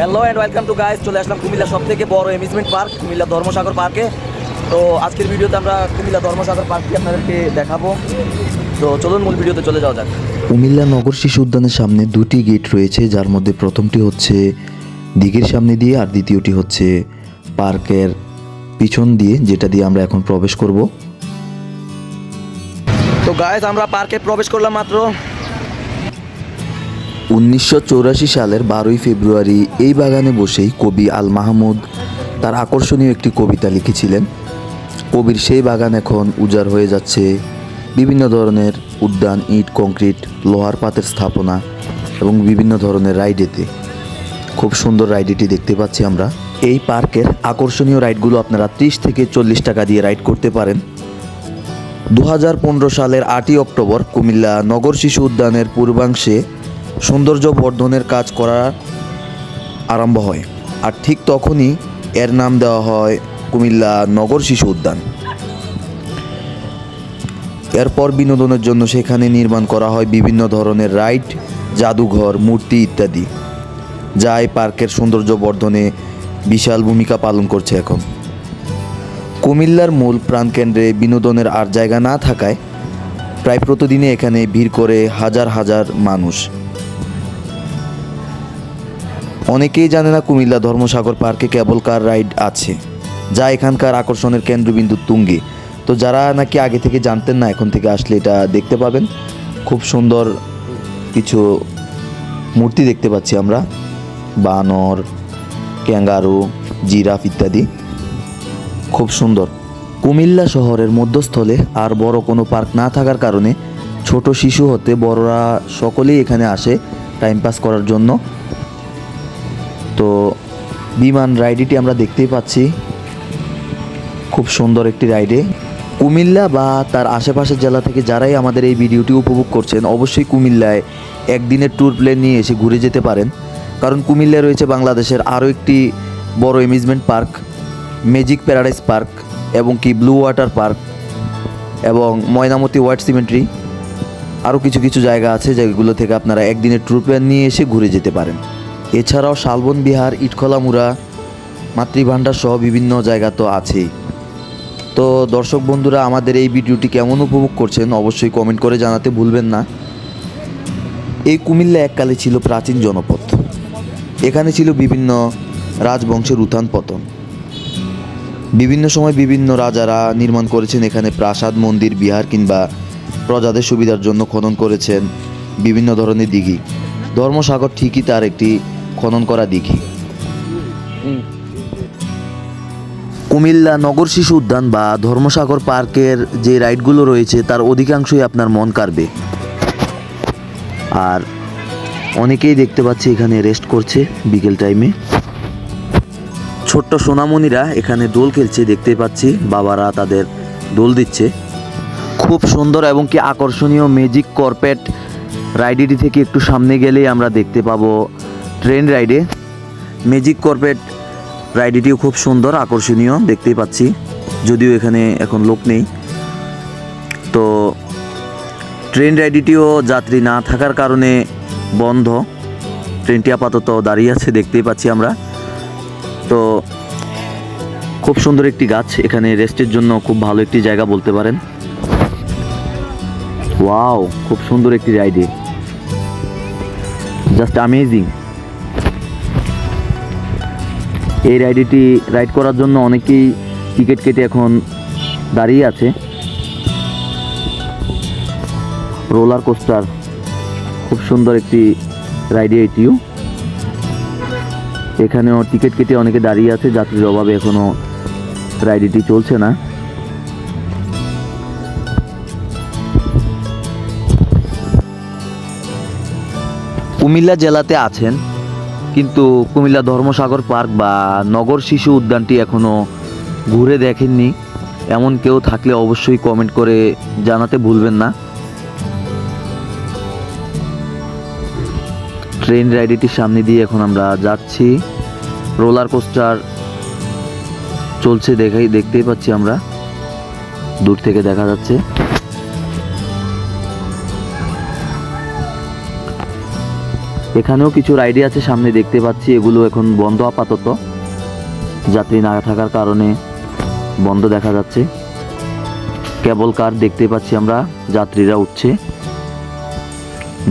Hello and welcome to guys চলে আসলাম কুমিল্লা সব থেকে বড় অ্যামিউজমেন্ট পার্ক কুমিল্লা ধর্মসাগর পার্কে তো আজকের ভিডিওতে আমরা কুমিল্লা ধর্মসাগর পার্কটি আপনাদেরকে দেখাবো। তো চলুন মূল ভিডিওতে চলে যাওয়া যাক। কুমিল্লা নগর শিশু উদ্যানের সামনে দুটি গেট রয়েছে যার মধ্যে প্রথমটি হচ্ছে দিঘির সামনে দিয়ে আর দ্বিতীয়টি হচ্ছে পার্কের পিছন দিয়ে যেটা দিয়ে আমরা এখন প্রবেশ করব। তো গাইস আমরা পার্কে প্রবেশ করলাম মাত্র। উনিশশো সালের বারোই ফেব্রুয়ারি এই বাগানে বসেই কবি আল মাহমুদ তার আকর্ষণীয় একটি কবিতা লিখেছিলেন। কবির সেই বাগান এখন উজাড় হয়ে যাচ্ছে। বিভিন্ন ধরনের উদ্যান, ইট, কংক্রিট, লোহার পাতের স্থাপনা এবং বিভিন্ন ধরনের রাইডেতে। খুব সুন্দর রাইডেটি দেখতে পাচ্ছি আমরা। এই পার্কের আকর্ষণীয় রাইডগুলো আপনারা ত্রিশ থেকে চল্লিশ টাকা দিয়ে রাইড করতে পারেন। দু হাজার পনেরো সালের আটই অক্টোবর কুমিল্লা নগর শিশু উদ্যানের পূর্বাংশে সৌন্দর্য বর্ধনের কাজ করা আরম্ভ হয়। আর ঠিক তখনই এর নাম দেওয়া হয় কুমিল্লা নগর শিশু উদ্যান। এরপর বিনোদনের জন্য সেখানে নির্মাণ করা হয় বিভিন্ন ধরনের রাইড, জাদুঘর, মূর্তি ইত্যাদি, যা এই পার্কের সৌন্দর্য বর্ধনে বিশাল ভূমিকা পালন করছে এখন। কুমিল্লার মূল প্রাণকেন্দ্রে বিনোদনের আর জায়গা না থাকায় প্রায় প্রতিদিনই এখানে ভিড় করে হাজার হাজার মানুষ। অনেকেই জানে না কুমিল্লা ধর্মসাগর পার্কে কেবল কার রাইড আছে, যা এখানকার আকর্ষণের কেন্দ্রবিন্দু তুঙ্গে। তো যারা নাকি আগে থেকে জানতেন না, এখন থেকে আসলে এটা দেখতে পাবেন। খুব সুন্দর কিছু মূর্তি দেখতে পাচ্ছি আমরা। বানর, ক্যাঙ্গারু, জিরাফ ইত্যাদি। খুব সুন্দর। কুমিল্লা শহরের মধ্যস্থলে আর বড় কোনো পার্ক না থাকার কারণে ছোট শিশু হতে বড়রা সকলেই এখানে আসে টাইম পাস করার জন্য। তো বিমান রাইডিটি আমরা দেখতেই পাচ্ছি। খুব সুন্দর একটি রাইডে। কুমিল্লা বা তার আশেপাশের জেলা থেকে যারাই আমাদের এই ভিডিওটি উপভোগ করছেন, অবশ্যই কুমিল্লায় একদিনের ট্যুর প্লেন নিয়ে এসে ঘুরে যেতে পারেন। কারণ কুমিল্লায় রয়েছে বাংলাদেশের আরও একটি বড় amusement park, magic paradise park এবং কি ব্লু ওয়াটার পার্ক এবং ময়নামতি ওয়ার্ড সিমেন্ট্রি। আরও কিছু কিছু জায়গা আছে যেগুলো থেকে আপনারা একদিনের ট্যুর প্ল্যান নিয়ে এসে ঘুরে যেতে পারেন। এছাড়াও শালবন, বিহার ইটখলামুড়া মাতৃভাণ্ডার সহ বিভিন্ন জায়গা তো আছেই। তো দর্শক বন্ধুরা, আমাদের এই ভিডিওটি কেমন উপভোগ করছেন অবশ্যই কমেন্ট করে জানাতে ভুলবেন না। এই কুমিল্লা এককালে ছিল প্রাচীন জনপদ এখানে ছিল বিভিন্ন রাজবংশের উত্থান পতন। বিভিন্ন সময় বিভিন্ন রাজারা নির্মাণ করেছেন এখানে প্রাসাদ, মন্দির, বিহার কিংবা প্রজাদের সুবিধার জন্য খনন করেছেন বিভিন্ন ধরনের দিঘি। ধর্মসাগর ঠিকই তার একটি খনন করা দিঘি কুমিল্লা নগর শিশু উদ্যান বা ধর্মসাগর পার্কের যে রাইডগুলো রয়েছে, তার অধিকাংশই আপনার মন কাড়বে। আর অনেকেই দেখতে পাচ্ছি এখানে রেস্ট করছে বিকেল টাইমে। ছোট্ট সোনামণিরা এখানে দোল খেলছে, দেখতে পাচ্ছি বাবারা তাদের দোল দিচ্ছে। খুব সুন্দর এবং কি আকর্ষণীয় ম্যাজিক কর্পেট রাইডেটি থেকে একটু সামনে গেলেই আমরা দেখতে পাবো ট্রেন রাইডে। ম্যাজিক কর্পেট রাইডেটিও খুব সুন্দর, আকর্ষণীয়, দেখতেই পাচ্ছি। যদিও এখানে এখন লোক নেই। তো ট্রেন রাইডটিও যাত্রী না থাকার কারণে বন্ধ। ট্রেনটি আপাতত দাঁড়িয়ে আছে, দেখতেই পাচ্ছি আমরা। তো খুব সুন্দর একটি গাছ, এখানে রেস্টের জন্য খুব ভালো একটি জায়গা বলতে পারেন। ওয়াও, খুব সুন্দর একটি রাইডে। জাস্ট অ্যামেজিং এই রাইডটি রাইড করার জন্য অনেকেই টিকিট কেটে এখন দাঁড়িয়ে আছে। রোলার কোস্টার খুব সুন্দর একটি রাইডে এটিও। এখানেও টিকিট কেটে অনেকে দাঁড়িয়ে আছে, যাত্রীর অভাবে এখনও রাইডটি চলছে না। কুমিল্লা জেলাতে আছেন কিন্তু কুমিল্লা ধর্মসাগর পার্ক বা নগর শিশু উদ্যানটি এখনও ঘুরে দেখেননি। এমন কেউ থাকলে অবশ্যই কমেন্ট করে জানাতে ভুলবেন না। ট্রেন রাইডটির সামনে দিয়ে এখন আমরা যাচ্ছি। রোলার কোস্টার চলছে দেখাই দেখতেই পাচ্ছি আমরা। দূর থেকে দেখা যাচ্ছে। এখানেও কিছু রাইডে আছে, সামনে দেখতে পাচ্ছি, এগুলো এখন বন্ধ আপাতত। যাত্রী না থাকার কারণে বন্ধ দেখা যাচ্ছে। কেবল কার দেখতে পাচ্ছি আমরা, যাত্রীরা উঠছে।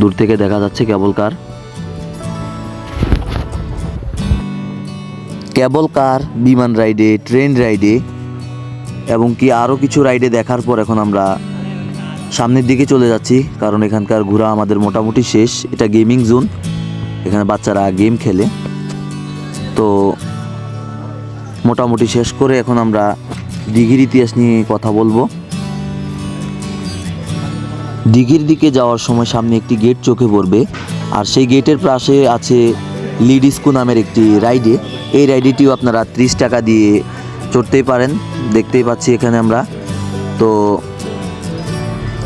দূর থেকে দেখা যাচ্ছে কেবল কার। কেবল কার, বিমান রাইডে, ট্রেন রাইডে, এবং কি আরও কিছু রাইডে দেখার পর এখন আমরা সামনের দিকে চলে যাচ্ছি, কারণ এখানকার ঘোরা আমাদের মোটামুটি শেষ। এটা গেমিং জোন, এখানে বাচ্চারা গেম খেলে। তো মোটামুটি শেষ করে এখন আমরা দিঘির ইতিহাস নিয়ে কথা বলব। দিঘির দিকে যাওয়ার সময় সামনে একটি গেট চোখে পড়বে, আর সেই গেটের পাশে আছে লিডিস্কো নামের একটি রাইডে। এই রাইডেটিও আপনারা ত্রিশ টাকা দিয়ে চড়তেই পারেন, দেখতেই পাচ্ছি এখানে আমরা। তো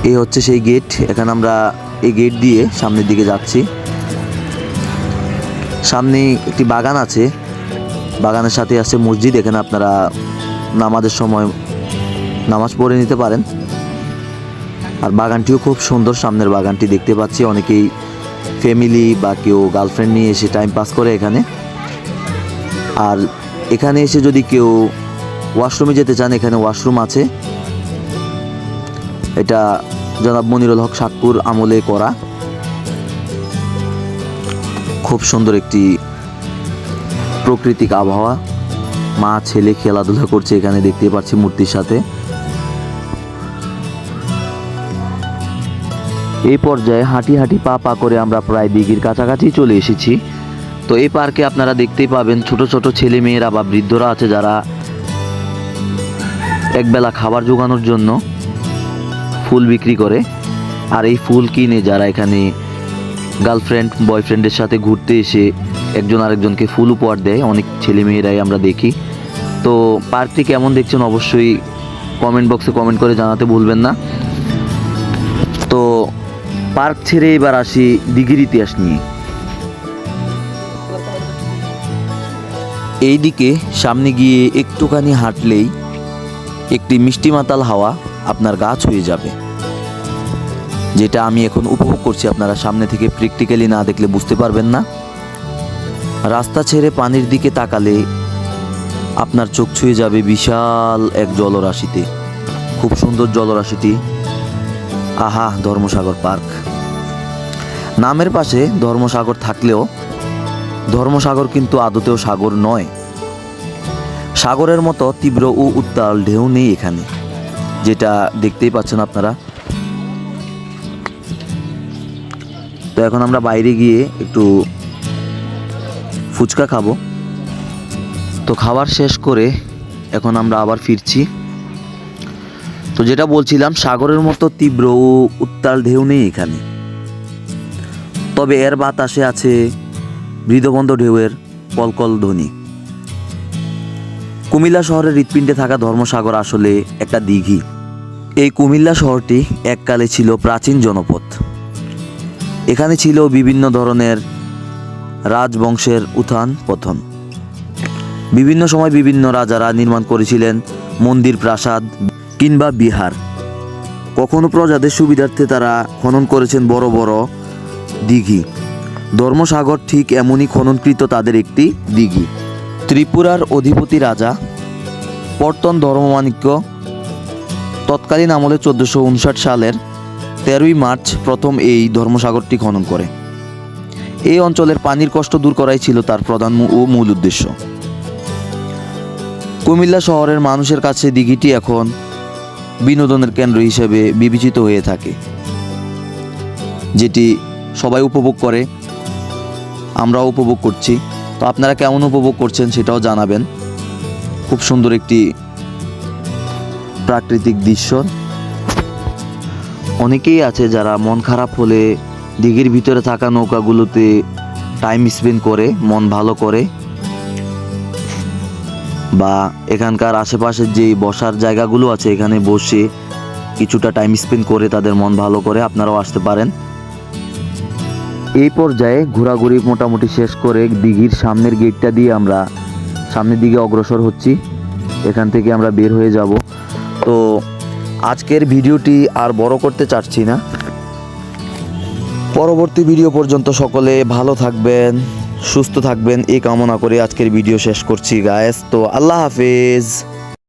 এই হচ্ছে সেই গেট এখানে আমরা এই গেট দিয়ে সামনের দিকে যাচ্ছি। সামনে একটি বাগান আছে। বাগানের সাথে আছে মসজিদ, এখানে আপনারা নামাজের সময় নামাজ পড়ে নিতে পারেন। আর বাগানটিও খুব সুন্দর, সামনের বাগানটি দেখতে পাচ্ছি। অনেকেই ফ্যামিলি বা কেউ গার্লফ্রেন্ড নিয়ে এসে টাইম পাস করে এখানে। আর এখানে এসে যদি কেউ ওয়াশরুমে যেতে চান, এখানে ওয়াশরুম আছে। এটা জনাব মনিরুল হক সাক্কুর আমলে করা। খুব সুন্দর একটি প্রাকৃতিক আবহাওয়া। মা, ছেলে খেলাধুলা করছে এখানে, দেখতে পাচ্ছি মূর্তির সাথে। এই পর্যায়ে হাঁটি হাঁটি পা পা করে আমরা প্রায় দিঘির কাছাকাছি চলে এসেছি। তো এই পার্কে আপনারা দেখতেই পাবেন ছোট ছোট ছেলে মেয়েরা বা বৃদ্ধরা আছে যারা একবেলা খাবার জোগানোর জন্য ফুল বিক্রি করে। আর এই ফুল কিনে যারা এখানে গার্লফ্রেন্ড বয়ফ্রেন্ডের সাথে ঘুরতে এসে একজন আরেকজনকে ফুল উপহার দেয়, অনেক ছেলে মেয়েরাই আমরা দেখি। তো পার্কটি কেমন দেখছেন অবশ্যই কমেন্ট বক্সে কমেন্ট করে জানাতে ভুলবেন না। তো পার্ক ছেড়ে এবার আসি দিঘির ইতিহাস নিয়ে। এই দিকে সামনে গিয়ে একটুখানি হাঁটলেই একটি মিষ্টি মাতাল হাওয়া আপনার গা ছুঁয়ে যাবে। যেটা আমি এখন উপভোগ করছি আপনারা সামনে থেকে প্র্যাকটিক্যালি না দেখলে বুঝতে পারবেন না। রাস্তা ছেড়ে পানির দিকে তাকালে আপনার চোখ ছুঁয়ে যাবে বিশাল এক জলরাশিতে। খুব সুন্দর জলরাশিটি। আহা, ধর্মসাগর পার্ক। নামের পাশে ধর্মসাগর থাকলেও ধর্মসাগর কিন্তু আদতেও সাগর নয়। সাগরের মতো তীব্র ও উত্তাল ঢেউ নেই এখানে। যেটা দেখতেই পাচ্ছেন আপনারা। তো এখন আমরা বাইরে গিয়ে একটু ফুচকা খাব। তো খাবার শেষ করে এখন আমরা আবার ফিরছি। তো যেটা বলছিলাম, সাগরের মতো তীব্র উত্তাল ঢেউ নেই এখানে। তবে এর বাতাসে আছে মৃদবন্ধ ঢেউয়ের কলকল ধ্বনি। কুমিল্লা শহরের হৃৎপিণ্ডে থাকা ধর্মসাগর আসলে একটা দিঘি। এই কুমিল্লা শহরটি এককালে ছিল প্রাচীন জনপদ। এখানে ছিল বিভিন্ন ধরনের রাজবংশের উত্থান পতন। বিভিন্ন সময় বিভিন্ন রাজারা নির্মাণ করেছিলেন মন্দির, প্রাসাদ কিংবা বিহার। কখনো প্রজাদের সুবিধার্থে তারা খনন করেছেন বড় বড় দিঘি। ধর্মসাগর ঠিক এমনই খননকৃত তাদের একটি দিঘি। ত্রিপুরার অধিপতি রাজা, পর্তন ধর্মমাণিক্য, তৎকালীন আমলে চোদ্দোশো উনষাট সালের তেরোই মার্চ প্রথম এই ধর্মসাগরটি খনন করে। এই অঞ্চলের পানির কষ্ট দূর করাই ছিল তার প্রধান ও মূল উদ্দেশ্য। কুমিল্লা শহরের মানুষের কাছে দিঘিটি এখন বিনোদনের কেন্দ্র হিসেবে বিবেচিত হয়ে থাকে, যেটি সবাই উপভোগ করে, আমরাও উপভোগ করছি। তো আপনারা কেমন উপভোগ করছেন সেটাও জানাবেন। খুব সুন্দর একটি প্রাকৃতিক দৃশ্য। অনেকেই আছে যারা মন খারাপ হলে দিঘির ভিতরে থাকা নৌকাগুলোতে টাইম স্পেন্ড করে, মন ভালো করে। বা এখানকার আশেপাশের যে বসার জায়গাগুলো আছে, এখানে বসে কিছুটা টাইম স্পেন্ড করে তাদের মন ভালো করে আপনারাও আসতে পারেন। এই পর্যায়ে ঘোরাঘুরি মোটামুটি শেষ করে দিঘির সামনের গেটটা দিয়ে আমরা সামনের দিকে অগ্রসর হচ্ছি। এখান থেকে আমরা বের হয়ে যাব। তো আজকের ভিডিওটি আর বড় করতে চাচ্ছি না। পরবর্তী ভিডিও পর্যন্ত সকলে ভালো থাকবেন, সুস্থ থাকবেন। এই কামনা করে আজকের ভিডিও শেষ করছি গায়েস তো আল্লাহ হাফেজ।